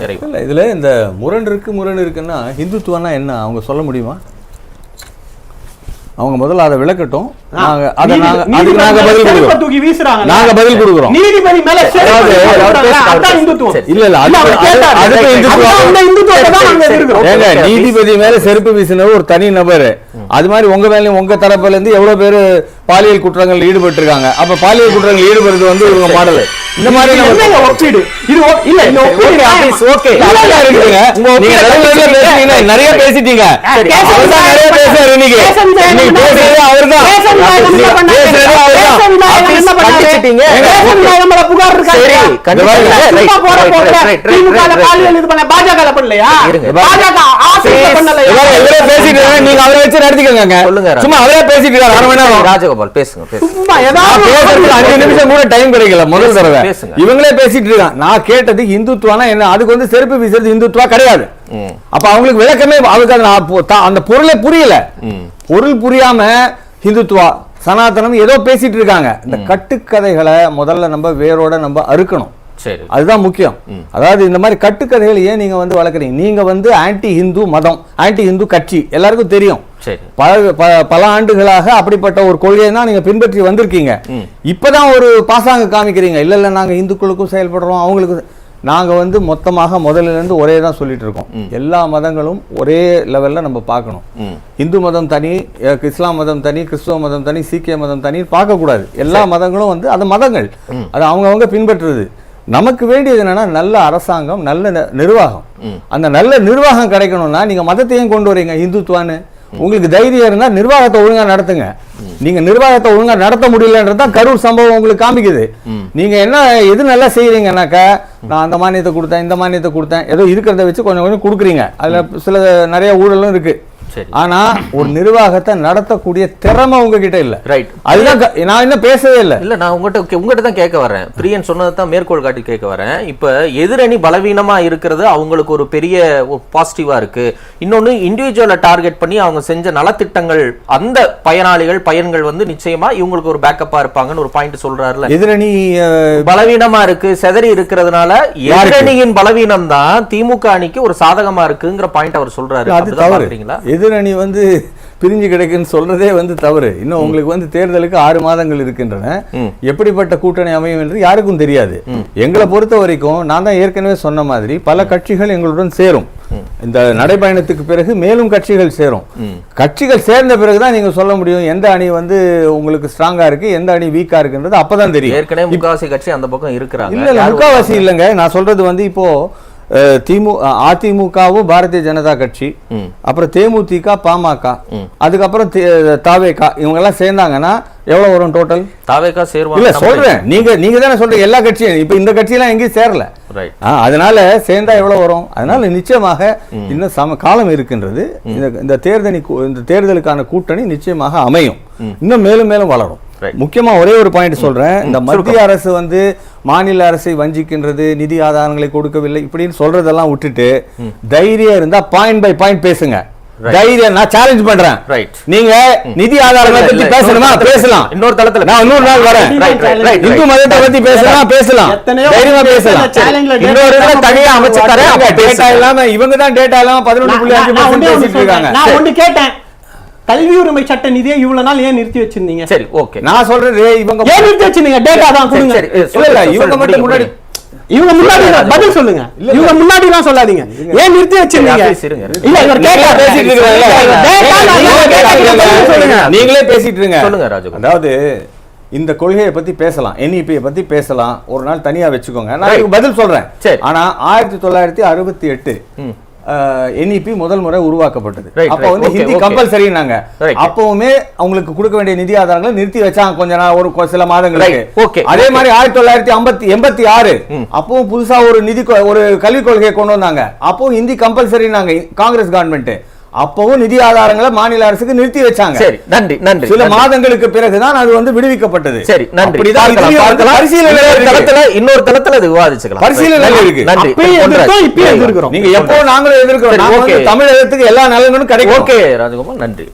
நிறைவு இல்ல இதுல இந்த முரண் இருக்கு முரண் இருக்குன்னா இந்துத்துவம்னா என்ன? அவங்க சொல்ல முடியுமா? அவங்க முதல்ல அதை விளக்கட்டும். நாங்க அதை நாங்க அதுக்கு நாங்க பதில் கொடுக்குறோம். தூக்கி வீசுறாங்க. நாங்க பதில் கொடுக்குறோம். நீதிபதி மேல அதான் இந்துத்துவம். சரி. இல்ல இல்ல. அதுக்கு இந்துத்துவம். ஏங்க நீதிபதி மேல செருப்பு வீசினவர் ஒரு தனி நபர். அது மாதிரி உங்க மேலயும் உங்க தரப்புல இருந்து எவ்வளவு பேர் பாலியல் குற்றங்கள் ஈடுபட்டு இருக்காங்க அப்ப பாலியல் குற்றங்கள் ஈடுபடுறது வந்து இவங்க மாடல். இந்த மாதிரி நம்ம ஒப்பீடு? இது இல்ல இந்த ஒப்பீடு. நல்லா இருக்குங்க. நீங்க பேசுனீங்க, நிறைய பேசிட்டீங்க. அவர்தான் நிறைய பேசுறாரு இன்னைக்கு. பேசுறது அவர்தான்? பேசுறது என்ன பண்ணாரு? புகார் பாஜக பண்ணலையா. பாஜக நீங்க அவரை வச்சு நடத்திக்கோங்க. சும்மா அவரே பேசிட்டு ராஜகோபால் பேசுங்க சும்மா ஏதாவது அஞ்சு நிமிஷம் கூட டைம் கிடைக்கல முதல் தடவை. இவங்களே பேசிட்டு இருக்காங்க. நான் கேட்டது இந்துத்துவானா என்ன? அதுக்கு வந்து செருப்பு வீசுறது இந்துத்துவா கிடையாது. அப்ப அவங்களுக்கு விளக்கமே அவருக்கு அது நான் பொ- தா- அந்த பொருளே புரியல. பொருள் புரியாம ஹிந்துத்துவா சனாதனம் ஏதோ பேசிட்டு இருக்காங்க இந்த கட்டுக்கதைகளை முதல்ல நம்ம வேரோட நம்ம அறுக்கணும். சரி. அதுதான் முக்கியம். அதாவது இந்த மாதிரி கட்டுக்கதைகள் ஏன் நீங்க வந்து வளர்க்குறீங்க? நீங்க வந்து ஆன்டி ஹிந்து மதம் ஆன்டி ஹிந்து கட்சி எல்லாருக்கும் தெரியும். பல பல ஆண்டுகளாக அப்படிப்பட்ட ஒரு கொள்கையை தான் நீங்க பின்பற்றி வந்திருக்கீங்க. இப்பதான் ஒரு பாசாங்க காமிக்கிறீங்க. இல்ல இல்ல நாங்க இந்துக்களுக்கும் செயல்படுறோம் அவங்களுக்கு நாங்க வந்து மொத்தமாக முதல்ல இருந்து ஒரே தான் சொல்லிட்டு இருக்கோம். எல்லா மதங்களும் ஒரே லெவல்ல நம்ம பார்க்கணும். இந்து மதம் தனி இஸ்லாம் மதம் தனி கிறிஸ்துவ மதம் தனி சீக்கிய மதம் தனி பார்க்க கூடாது எல்லா மதங்களும் வந்து அது மதங்கள். அது அவங்கவங்க பின்பற்றுறது. நமக்கு வேண்டியது என்னன்னா நல்ல அரசாங்கம் நல்ல நிர்வாகம். அந்த நல்ல நிர்வாகம் கிடைக்கணும்னா நீங்க மதத்தையும் கொண்டு வரீங்க இந்துத்துவான்னு. உங்களுக்கு தைரியம் இருந்தா நிர்வாகத்தை ஒழுங்கா நடத்துங்க. நீங்க நிர்வாகத்தை ஒழுங்கா நடத்த முடியலன்றது தான் கரூர் சம்பவம் உங்களுக்கு காமிக்குது. நீங்க என்ன எது நல்லா செய்யறீங்கன்னாக்கா நான் அந்த மானியத்தை கொடுத்தேன் இந்த மானியத்தை கொடுத்தேன் ஏதோ இருக்கிறத வச்சு கொஞ்சம் கொஞ்சம் கொடுக்குறீங்க. அதுல சில நிறைய ஊழலும் இருக்கு. சரி. ஆனா ஒரு நிர்வாகத்தை நடத்தக்கூடிய திறமை உங்ககிட்ட இல்ல. ரைட் அதுதான் நான் இன்னும் பேசவே இல்லை. இல்ல நான் உங்ககிட்ட உங்ககிட்ட தான் கேட்க வரேன். பிரியன் சொன்னதை தான் மேற்கோள் காட்டி கேட்க வரேன். இப்ப எதிரணி பலவீனமா இருக்கிறது அவங்களுக்கு ஒரு பெரிய பாசிட்டிவா இருக்கு. இன்னொன்னு இண்டிவிஜுவலை டார்கெட் பண்ணி அவங்க செஞ்ச நலத்திட்டங்கள் அந்த பயனாளிகள் பயன்கள் வந்து நிச்சயமா இவங்களுக்கு ஒரு பேக்கப்பா இருப்பாங்கன்னு ஒரு பாயிண்ட் சொல்றாருல. எதிரணி பலவீனமா இருக்கு செதறி இருக்கிறதுனால எதிரணியின் பலவீனம் தான் திமுக அணிக்கு ஒரு சாதகமா இருக்குங்கிற பாயிண்ட் அவர் சொல்றாரு. அப்படிதான் பாக்குறீங்களா? எதிரணி வந்து பிரிஞ்சு கிடைக்குன்னு சொல்றதே வந்து தவறு. இன்னும் உங்களுக்கு வந்து தேர்தலுக்கு ஆறு மாதங்கள் இருக்கின்றன. எப்படிப்பட்ட கூட்டணி அமையும் என்று யாருக்கும் தெரியாது. எங்களை பொறுத்த வரைக்கும் நான் தான் ஏற்கனவே சொன்ன மாதிரி பல கட்சிகள் எங்களுடன் சேரும். இந்த நடைபயணத்துக்கு பிறகு மேலும் கட்சிகள் சேரும். கட்சிகள் சேர்ந்த பிறகுதான் நீங்க சொல்ல முடியும் எந்த அணி வந்து உங்களுக்கு ஸ்ட்ராங்கா இருக்கு எந்த அணி வீக்கா இருக்குன்றது அப்பதான் தெரியும். ஏற்கனவே முக்காவாசி கட்சி அந்த பக்கம் இருக்கிறாங்க. இல்ல முக்காவாசி இல்லைங்க. நான் சொல்றது வந்து இப்போ திமு அதிமுகவும் பாரதிய ஜனதா கட்சி அப்புறம் தேமுதிக பாமக அதுக்கப்புறம் தாவேகா இவங்க எல்லாம் சேர்ந்தாங்கன்னா எவ்வளவு வரும் டோட்டல் தாவேக்கா இல்ல சேருவாங்க சொல்றேன். நீங்க நீங்க தானே சொல்றீங்க எல்லா கட்சியும். இப்ப இந்த கட்சியெல்லாம் எங்கேயும் சேரல. அதனால சேர்ந்தா எவ்வளவு வரும்? அதனால நிச்சயமாக இன்னும் சம காலம் இருக்கின்றது. இந்த இந்த தேர்தலி இந்த தேர்தலுக்கான கூட்டணி நிச்சயமாக அமையும். இன்னும் மேலும் மேலும் வளரும். முக்கியமா ஒரே ஒரு பாயிண்ட் சொல்றேன். இந்த மத்திய அரசு வந்து மாநில அரசை வஞ்சிக்கின்றது நிதி ஆதாரங்களை கொடுக்கவில்லை இப்படின்னு சொல்றதெல்லாம் விட்டுட்டு தைரியம் இருந்தா பாயிண்ட் பை பாயிண்ட் பேசுங்க. தைரியம் நான் சேலஞ்ச் பண்றேன். நீங்க நிதி ஆதாரங்களை பத்தி பேசணுமா? பேசலாம். இன்னொரு தளத்துல நான் இன்னொரு நாள் வரேன். இந்து. மதத்தை பத்தி பேசலாம்? பேசலாம். தைரியமா பேசலாம். இன்னொரு இடம் தனியா அமைச்சு தரேன் டேட்டா. இல்லாம இவங்க தான் டேட்டா இல்லாம பதினொன்று புள்ளி அஞ்சு பேசிட்டு இருக்காங்க. நான் ஒண்ணு கேட்டேன். கல்வி உரிமை சட்ட நிதியை இவ்வளவு நாள் ஏன் நிறுத்தி வச்சிருந்தீங்க? சரி ஓகே நான் சொல்றேன் ரே, இவங்க ஏன் நிறுத்தி வச்சிருந்தீங்க? டேட்டா தான் கொடுங்க. சரி, இல்ல இவங்க மட்டும் முன்னாடி இவங்க முன்னாடி பதில் சொல்லுங்க. இவங்க முன்னாடி தான் சொல்லாதீங்க. ஏன் நிறுத்தி வச்சிருந்தீங்க. இல்ல இவர் நீங்களே கேட்டார் பேசிட்டு இருக்கீங்க. சொல்லுங்க. நீங்களே பேசிட்டு இருங்க. சொல்லுங்க, ராஜகோபால். அதாவது இந்த கொள்கையை பத்தி பேசலாம். என்இபியை பத்தி பேசலாம். ஒரு நாள் தனியா வச்சுக்கோங்க. நான் பதில் சொல்றேன். சரி. ஆனா ஆயிரத்தி தொள்ளாயிரத்தி அறுபத்தி எட்டு என்இபி முதல் முறை உருவாக்கப்பட்டது அப்ப. வந்து ஹிந்தி. கம்பல்சரினாங்க. அப்பவுமே அவங்களுக்கு கொடுக்க வேண்டிய நிதி ஆதாரங்களை நிறுத்தி வச்சாங்க கொஞ்ச நாள் ஒரு சில மாதங்களுக்கு அதே. மாதிரி ஆயிரத்தி தொள்ளாயிரத்தி ஐம்பத்தி எண்பத்தி ஆறு அப்பவும் புதுசா ஒரு நிதி ஒரு கல்விக் கொள்கையை கொண்டு வந்தாங்க அப்பவும் ஹிந்தி கம்பல்சரினாங்க காங்கிரஸ் கவர்மெண்ட் அப்பவும் நிதி ஆதாரங்களை மாநில அரசுக்கு நிறுத்தி வச்சாங்க சரி நன்றி நன்றி சில. மாதங்களுக்கு பிறகுதான் அது வந்து விடுவிக்கப்பட்டது சரி நன்றி. பரிசீலனை. தளத்துல இன்னொரு தளத்துல இது விவாதிச்சுக்கலாம் பரிசீலனை நன்றி, இருக்கு. நன்றி இப்பயும் எதிர்க்கிறோம். நீங்க எப்போ நாங்களும் எதிர்க்கிறோம். தமிழகத்துக்கு எல்லா நலன்களும் கிடைக்கும் ஓகே ராஜகோபால் நன்றி